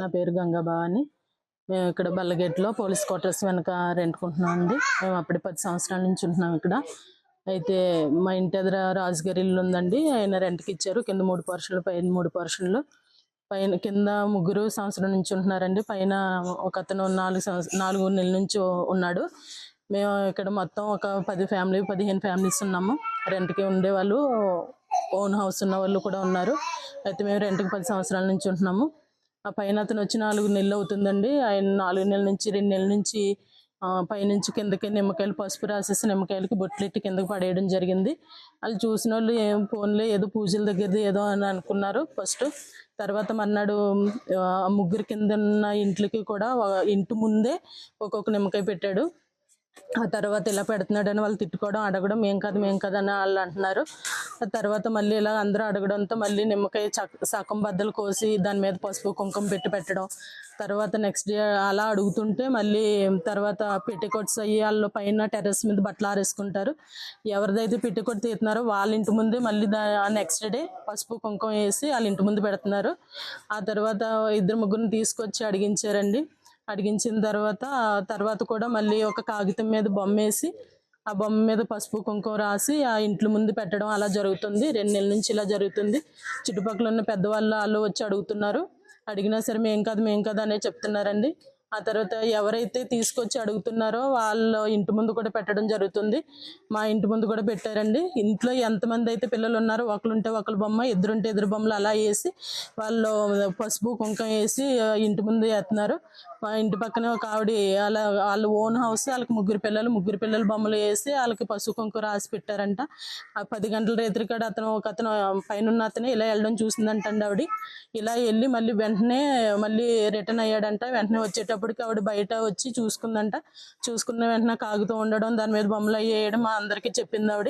నా పేరు గంగాభవాని మేము ఇక్కడ బల్లగేట్లో పోలీస్ క్వార్టర్స్ వెనక రెంట్కుంటున్నాం అండి. మేము అప్పుడే పది సంవత్సరాల నుంచి ఉంటున్నాం ఇక్కడ. అయితే మా ఇంటి ఎదుర రాజుగారి ఇల్లు ఉందండి. ఆయన రెంట్కి ఇచ్చారు. కింద మూడు పోర్షన్లు పైన మూడు పోర్షన్లు. పైన కింద ముగ్గురు సంవత్సరం నుంచి ఉంటున్నారండి. పైన ఒక అతను నాలుగు సంవత్సరం నాలుగు నెలల నుంచి ఉన్నాడు. మేము ఇక్కడ మొత్తం ఒక పది ఫ్యామిలీ పదిహేను ఫ్యామిలీస్ ఉన్నాము. రెంట్కి ఉండేవాళ్ళు ఓన్ హౌస్ ఉన్న వాళ్ళు కూడా ఉన్నారు. అయితే మేము రెంట్కి పది సంవత్సరాల నుంచి ఉంటున్నాము. ఆ పైన అతను వచ్చి నాలుగు నెలలు అవుతుందండి. ఆయన నాలుగు నెలల నుంచి రెండు నెలల నుంచి పైనుంచి కిందకి నిమ్మకాయలు పసుపు రాసేసి నిమ్మకాయలకి బొట్లెట్టి కిందకి పడేయడం జరిగింది. వాళ్ళు చూసిన వాళ్ళు ఏం ఫోన్లో ఏదో పూజల దగ్గరది ఏదో అని అనుకున్నారు ఫస్ట్. తర్వాత మర్నాడు ముగ్గురు కింద ఉన్న ఇంట్లకి కూడా ఇంటి ముందే ఒక్కొక్క నిమ్మకాయ పెట్టాడు. ఆ తర్వాత ఇలా పెడుతున్నాడని వాళ్ళు తిట్టుకోవడం అడగడం మేం కాదు మేం కాదు అని వాళ్ళు అంటున్నారు. ఆ తర్వాత మళ్ళీ ఇలా అందరూ అడగడంతో మళ్ళీ నిమ్మకాయ చక్- సగం బద్దలు కోసి దాని మీద పసుపు కుంకుమ పెట్టి పెట్టడం. తర్వాత నెక్స్ట్ డే అలా అడుగుతుంటే మళ్ళీ తర్వాత పెట్టికోట్స్ అయ్యి వాళ్ళు పైన టెర్రస్ మీద బట్టలు ఆరేసుకుంటారు. ఎవరిదైతే పెట్టికోట్ తీస్తున్నారో వాళ్ళ ఇంటి ముందే మళ్ళీ దా నెక్స్ట్ డే పసుపు కుంకుమ వేసి వాళ్ళ ఇంటి ముందు పెడుతున్నారు. ఆ తర్వాత ఇద్దరు ముగ్గురిని తీసుకొచ్చి అడిగించారండి. అడిగించిన తర్వాత తర్వాత కూడా మళ్ళీ ఒక కాగితం మీద బొమ్మ వేసి ఆ బొమ్మ మీద పసుపు కుంకుమ రాసి ఆ ఇంట్లో ముందు పెట్టడం అలా జరుగుతుంది. రెండు నెలల నుంచి ఇలా జరుగుతుంది. చుట్టుపక్కల ఉన్న పెద్దవాళ్ళు వాళ్ళు వచ్చి అడుగుతున్నారు. అడిగినా సరే మేం కాదు మేం కాదు అనే చెప్తున్నారండి. ఆ తర్వాత ఎవరైతే తీసుకొచ్చి అడుగుతున్నారో వాళ్ళ ఇంటి ముందు కూడా పెట్టడం జరుగుతుంది. మా ఇంటి ముందు కూడా పెట్టారండి. ఇంట్లో ఎంతమంది అయితే పిల్లలు ఉన్నారో ఒకరుంటే ఒకరు బొమ్మ ఇద్దరుంటే ఇద్దరు బొమ్మలు అలా వేసి వాళ్ళు పసుపు కుంకం వేసి ఇంటి ముందు వేస్తున్నారు. మా ఇంటి పక్కన ఒక ఆవిడ అలా వాళ్ళ ఓన్ హౌస్ వాళ్ళకి ముగ్గురు పిల్లలు ముగ్గురు పిల్లల బొమ్మలు వేసి వాళ్ళకి పసుపు కుంకు రాసి పెట్టారంట. ఆ పది గంటల రేత్రి కాడ అతను ఒక అతను పైన ఉన్న అతను ఇలా వెళ్ళడం చూసిందంటండి ఆవిడ. ఇలా వెళ్ళి మళ్ళీ వెంటనే మళ్ళీ రిటర్న్ అయ్యాడంట. వెంటనే వచ్చేటప్పటికి ఆవిడ బయట వచ్చి చూసుకుందంట. చూసుకున్న వెంటనే కాగుతూ ఉండడం దాని మీద బొమ్మలు అవి వేయడం మా అందరికీ చెప్పింది ఆవిడ.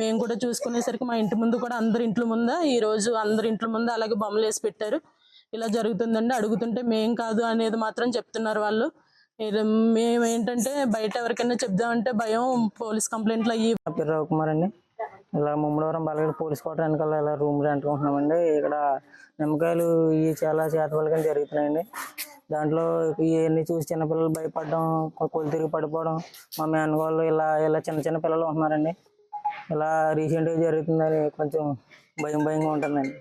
మేము కూడా చూసుకునేసరికి మా ఇంటి ముందు కూడా అందరి ఇంట్ల ముందా ఈ రోజు అందరి ఇంట్ల ముందు అలాగే బొమ్మలు వేసి పెట్టారు. ఇలా జరుగుతుందండి. అడుగుతుంటే మేం కాదు అనేది మాత్రం చెప్తున్నారు వాళ్ళు. మేము ఏంటంటే బయట ఎవరికైనా చెప్దామంటే భయం పోలీస్ కంప్లైంట్లు అయ్యి నా పేరు రవికుమార్ అండి. ఇలా ముమ్మడవరం బాలగడ పోలీస్ క్వార్టర్ వెనకాల ఇలా రూమ్ రెంట్కుంటున్నామండి ఇక్కడ నిమ్మకాయలు ఇవి చాలా చేతబలిగా జరుగుతున్నాయండి. దాంట్లో ఇవన్నీ చూసి చిన్నపిల్లలు భయపడడం కొలు తిరిగి పడిపోవడం మా మేనగోళ్ళు ఇలా ఇలా చిన్న చిన్న పిల్లలు ఉంటున్నారండి. ఇలా రీసెంట్గా జరుగుతుందని కొంచెం భయం భయంగా ఉంటుందండి.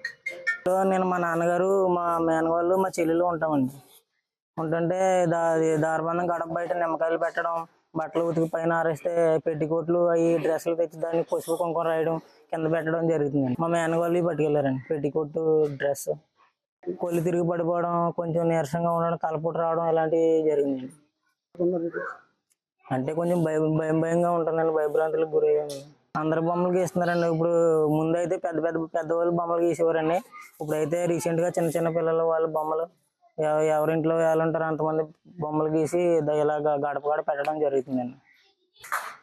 సో నేను మా నాన్నగారు మా మేనగోళ్ళు మా చెల్లెలు ఉంటామండి. ఉంటుంటే దా దారబంధం గడప బయట నిమ్మకాయలు పెట్టడం బట్టలు ఉతికి పైన ఆరేస్తే పెట్టికోట్లు అవి డ్రెస్సులు తెచ్చి దాన్ని పసుపు కుంకుమ రాయడం కింద పెట్టడం జరుగుతుందండి. మా మేనగాళ్ళు పట్టుకెళ్ళారండి పెట్టికోట్టు డ్రెస్ కొలి తిరిగి పడిపోవడం కొంచెం నీరసంగా ఉండడం తలపోటు రావడం ఇలాంటివి జరిగిందండి అంటే కొంచెం భయం భయం భయంగా ఉంటుందండి భయభ్రాంతులకు గురయ్యాను అందరు బొమ్మలు గీస్తున్నారండి. ఇప్పుడు ముందైతే పెద్ద పెద్ద పెద్దవాళ్ళు బొమ్మలు గీసేవారండి. ఇప్పుడైతే రీసెంట్గా చిన్న చిన్న పిల్లలు వాళ్ళ బొమ్మలు ఎవరింట్లో వాళ్ళు ఉంటారో అంతమంది బొమ్మలు గీసి ద- ఇలాగ గడప గడ పెట్టడం జరుగుతుందండి.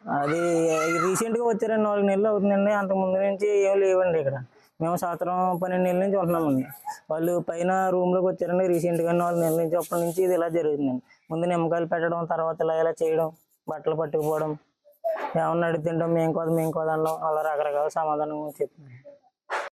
అది రీసెంట్గా వచ్చారండి నాలుగు నెలలు అవుతుందండి. అంత ముందు నుంచి ఏం లేవండి ఇక్కడ. మేము సంవత్సరం పన్నెండు నెలల నుంచి ఉంటున్నామండి. వాళ్ళు పైన రూమ్లోకి వచ్చారండి. రీసెంట్గా నాలుగు నెలల నుంచి అప్పటి నుంచి ఇది ఇలా జరుగుతుందండి. ముందు నిమ్మకాయలు పెట్టడం తర్వాత ఇలా ఇలా చేయడం బట్టలు పట్టుకుపోవడం ఏమన్నా అడిగి తింటాం మేం కాదు మేము కాదు అనడం అలా రకరకాల సమాధానం చెప్తున్నాం